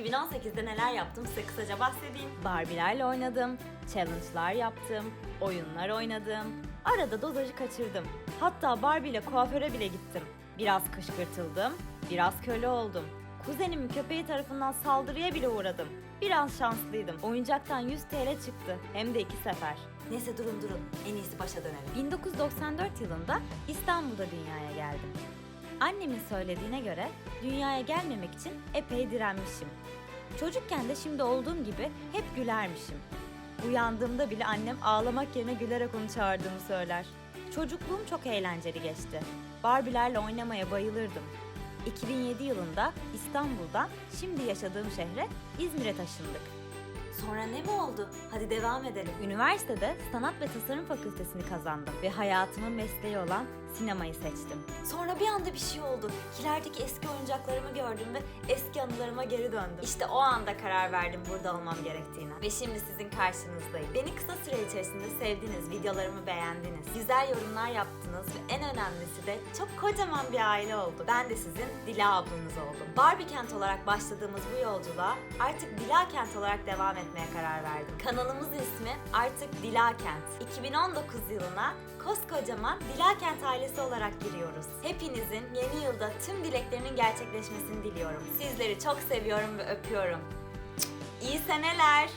2018'de neler yaptım size kısaca bahsedeyim. Barbie'lerle oynadım, challenge'lar yaptım, oyunlar oynadım. Arada dozajı kaçırdım. Hatta Barbie ile kuaföre bile gittim. Biraz kışkırtıldım, biraz köle oldum. Kuzenimin köpeği tarafından saldırıya bile uğradım. Biraz şanslıydım. Oyuncaktan 100 TL çıktı. Hem de iki sefer. Neyse durun durun en iyisi başa dönelim. 1994 yılında İstanbul'da dünyaya geldim. Annemin söylediğine göre dünyaya gelmemek için epey direnmişim. Çocukken de şimdi olduğum gibi hep gülermişim. Uyandığımda bile annem ağlamak yerine gülerek onu çağırdığımı söyler. Çocukluğum çok eğlenceli geçti. Barbie'lerle oynamaya bayılırdım. 2007 yılında İstanbul'dan şimdi yaşadığım şehre İzmir'e taşındık. Sonra ne mi oldu? Hadi devam edelim. Üniversitede Sanat ve Tasarım Fakültesini kazandım ve hayatımın mesleği olan sinemayı seçtim. Sonra bir anda bir şey oldu. Kilerdeki eski oyuncaklarımı gördüm ve eski anılarıma geri döndüm. İşte o anda karar verdim burada olmam gerektiğine. Ve şimdi sizin karşınızdayım. Beni kısa süre içerisinde sevdiniz, videolarımı beğendiniz. Güzel yorumlar yaptınız ve en önemlisi de çok kocaman bir aile oldu. Ben de sizin Dila ablanız oldum. Barbie Kent olarak başladığımız bu yolculuğa artık Dila Kent olarak devam etmeye karar verdim. Kanalımızın ismi artık Dila Kent. 2019 yılına koskocaman Dila Kent ailesi olarak giriyoruz. Hepinizin yeni yılda tüm dileklerinin gerçekleşmesini diliyorum. Sizleri çok seviyorum ve öpüyorum. İyi seneler.